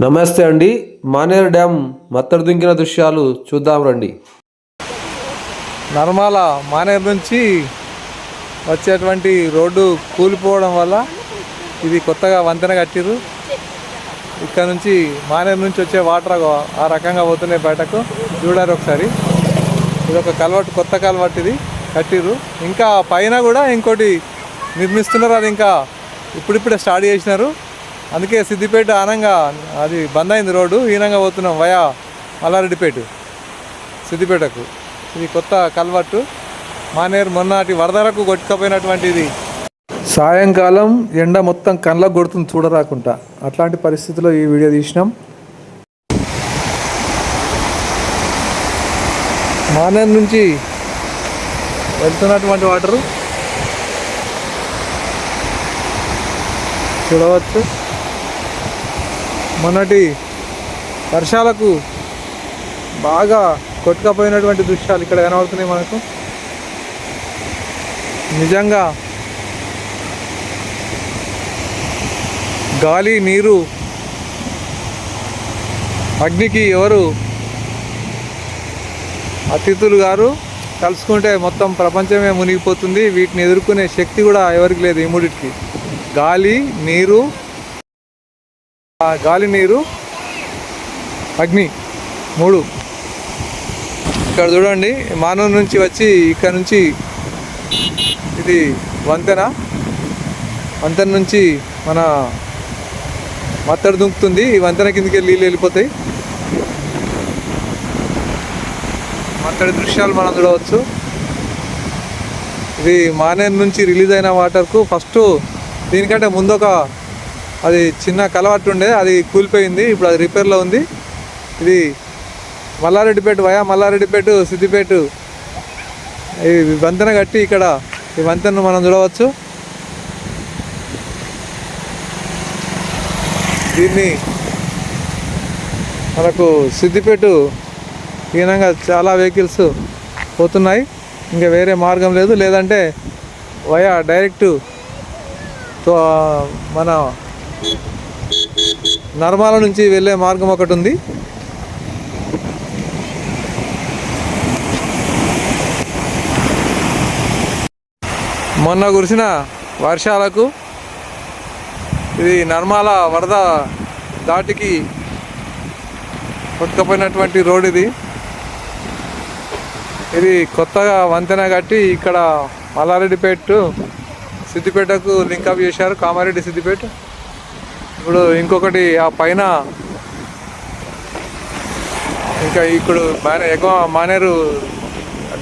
నమస్తే అండి. మానేరు డ్యామ్ మత్తడు దుంకిన దృశ్యాలు చూద్దాం రండి. నర్మాల మానేరు నుంచి వచ్చేటువంటి రోడ్డు కూలిపోవడం వల్ల ఇది కొత్తగా వంతెన కట్టిర్రు. ఇక్కడ నుంచి మానేరు నుంచి వచ్చే వాటర్ ఆ- రకంగా పోతున్నాయి బయటకు. చూడారు ఒకసారి. ఇది ఒక కలవట్టు కొత్త కలవట్టు ఇది కట్టిరు ఇంకా పైన కూడా ఇంకోటి నిర్మిస్తున్నారు అది ఇంకా ఇప్పుడిప్పుడే స్టార్ట్ చేసినారు. అందుకే సిద్దిపేట ఆనంగా అది బంద్ అయింది రోడ్డు ఈనంగా పోతున్నాం వయా మల్లారెడ్డిపేట సిద్దిపేటకు. ఇది కొత్త కల్వర్టు మానేరు మొన్నటి వరదలకు కొట్టుకపోయినటువంటిది సాయంకాలం ఎండ మొత్తం కళ్ళకు కొడుతుంది చూడరాకుంటా అట్లాంటి పరిస్థితిలో ఈ వీడియో తీసినాం. మానేరు నుంచి వెళ్తున్నటువంటి వాటరు. చూడవచ్చు. మొన్నటి వర్షాలకు బాగా కొట్టుకపోయినటువంటి దృశ్యాలు ఇక్కడ కనబడుతున్నాయి మనకు. నిజంగా గాలి నీరు అగ్నికి ఎవరు అతిథులు గారు కలుసుకుంటే మొత్తం ప్రపంచమే మునిగిపోతుంది. వీటిని ఎదుర్కొనే శక్తి కూడా ఎవరికి లేదు ఈ మూడిటికి. గాలి నీరు గాలి నీరు అగ్ని మూడు. ఇక్కడ చూడండి మానవ నుంచి వచ్చి ఇక్కడ నుంచి ఇది వంతెన. వంతెన నుంచి మన మత్తడి దుంకుతుంది. ఈ వంతెన కిందకి వెళ్ళి నీళ్ళు వెళ్ళిపోతాయి. మత్తడి దృశ్యాలు మనం చూడవచ్చు. ఇది మానేరు నుంచి రిలీజ్ అయిన వాటర్కు ఫస్ట్ దీనికంటే ముందు ఒక అది చిన్న కలవట్టు ఉండే అది కూలిపోయింది ఇప్పుడు అది రిపేర్లో ఉంది. ఇది మల్లారెడ్డిపేట వయా మల్లారెడ్డిపేట సిద్దిపేట ఈ వంతెన కట్టి ఇక్కడ ఈ వంతెనను మనం చూడవచ్చు. దీన్ని మనకు సిద్దిపేట ఈనంగా చాలా వెహికల్స్ పోతున్నాయి. ఇంకా వేరే మార్గం లేదు. లేదంటే వయా డైరెక్ట్తో మన నర్మాల నుంచి వెళ్ళే మార్గం ఒకటి ఉంది. మొన్న కురిసిన వర్షాలకు ఇది నర్మాల వరద దాటికి కొట్టుకపోయినటువంటి రోడ్ ఇది. ఇది కొత్తగా వంతెన కట్టి ఇక్కడ మల్లారెడ్డిపేట సిద్దిపేటకు లింకప్ చేశారు. కామారెడ్డి సిద్దిపేట. ఇప్పుడు ఇంకొకటి ఆ పైన ఇంకా ఇప్పుడు మానే ఎక్కువ మానేరు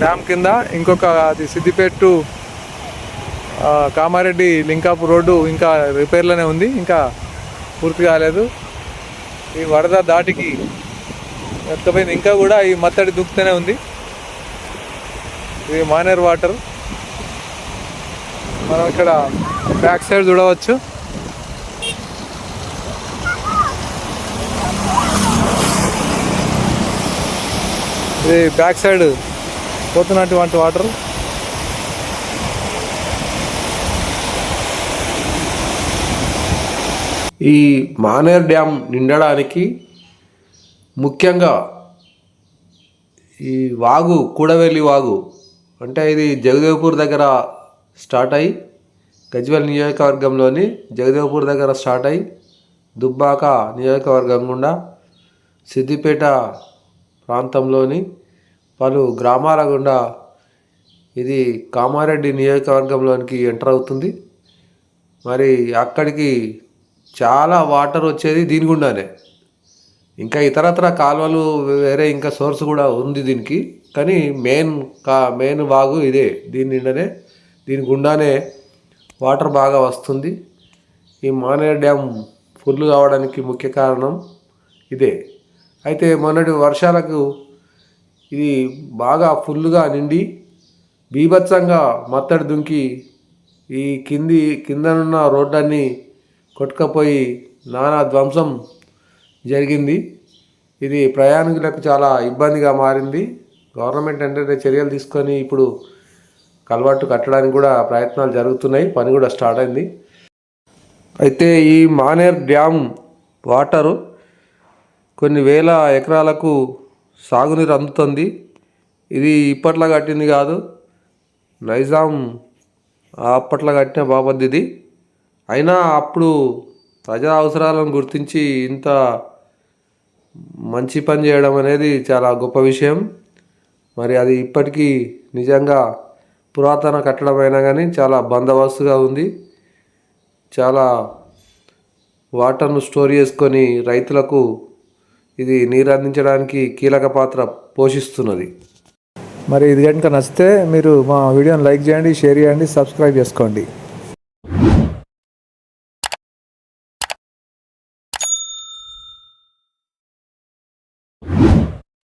డ్యామ్ కింద ఇంకొక అది సిద్దిపేట టు కామారెడ్డి లింకాపు రోడ్డు ఇంకా రిపేర్లోనే ఉంది. ఇంకా పూర్తి కాలేదు. ఈ వరద దాటికి ఎత్తపోయింది. ఇంకా కూడా ఈ మత్తడి దుక్కుతూనే ఉంది. ఇది మానేరు వాటర్. మనం ఇక్కడ బ్యాక్ సైడ్ చూడవచ్చు. ఇది బ్యాక్ సైడ్ పోతున్నటువంటి వాటర్. ఈ మానేర్ డ్యామ్ నిండడానికి ముఖ్యంగా ఈ వాగు కూడవెల్లి వాగు అంటే ఇది జగదేవ్పూర్ దగ్గర స్టార్ట్ అయ్యి గజ్వెల్ నియోజకవర్గంలోని జగదేవ్పూర్ దగ్గర స్టార్ట్ అయ్యి దుబ్బాక నియోజకవర్గం గుండా సిద్దిపేట ప్రాంతంలోని పలు గ్రామాల గుండా ఇది కామారెడ్డి నియోజకవర్గంలోనికి ఎంటర్ అవుతుంది. మరి అక్కడికి చాలా వాటర్ వచ్చేది దీని గుండానే. ఇంకా ఇతరత్ర కాలువలు వేరే ఇంకా సోర్స్ కూడా ఉంది దీనికి. కానీ మెయిన్ కా మెయిన్ వాగు ఇదే దీని నిండనే. దీని గుండానే వాటర్ బాగా వస్తుంది. ఈ మానేరు డ్యామ్ ఫుల్ కావడానికి ముఖ్య కారణం ఇదే. అయితే మొన్నటి వర్షాలకు ఇది బాగా ఫుల్గా నిండి బీభత్సంగా మత్తడి దుంకి ఈ కింది కిందనున్న రోడ్లన్నీ కొట్టుకపోయి నానా ధ్వంసం జరిగింది. ఇది ప్రయాణికులకు చాలా ఇబ్బందిగా మారింది. గవర్నమెంట్ అంటే చర్యలు తీసుకొని ఇప్పుడు కలవాటు కట్టడానికి కూడా ప్రయత్నాలు జరుగుతున్నాయి. పని కూడా స్టార్ట్ అయింది. అయితే ఈ మానేర్ డ్యామ్ వాటరు కొన్ని వేల ఎకరాలకు సాగునీరు అందుతుంది. ఇది ఇప్పట్లో కట్టింది కాదు. నైజాం అప్పట్లో కట్టిన బాబద్ది ఇది. అయినా అప్పుడు ప్రజా అవసరాలను గుర్తించి ఇంత మంచి పని చేయడం అనేది చాలా గొప్ప విషయం. మరి అది ఇప్పటికీ నిజంగా పురాతన కట్టడం అయినా కానీ చాలా బందోబస్తుగా ఉంది. చాలా వాటర్ను స్టోర్ చేసుకొని రైతులకు ఇది నీరు అందించడానికి కీలక పాత్ర పోషిస్తున్నది. మరి ఇది కనుక నచ్చితే మీరు మా వీడియోని లైక్ చేయండి షేర్ చేయండి సబ్స్క్రైబ్ చేసుకోండి.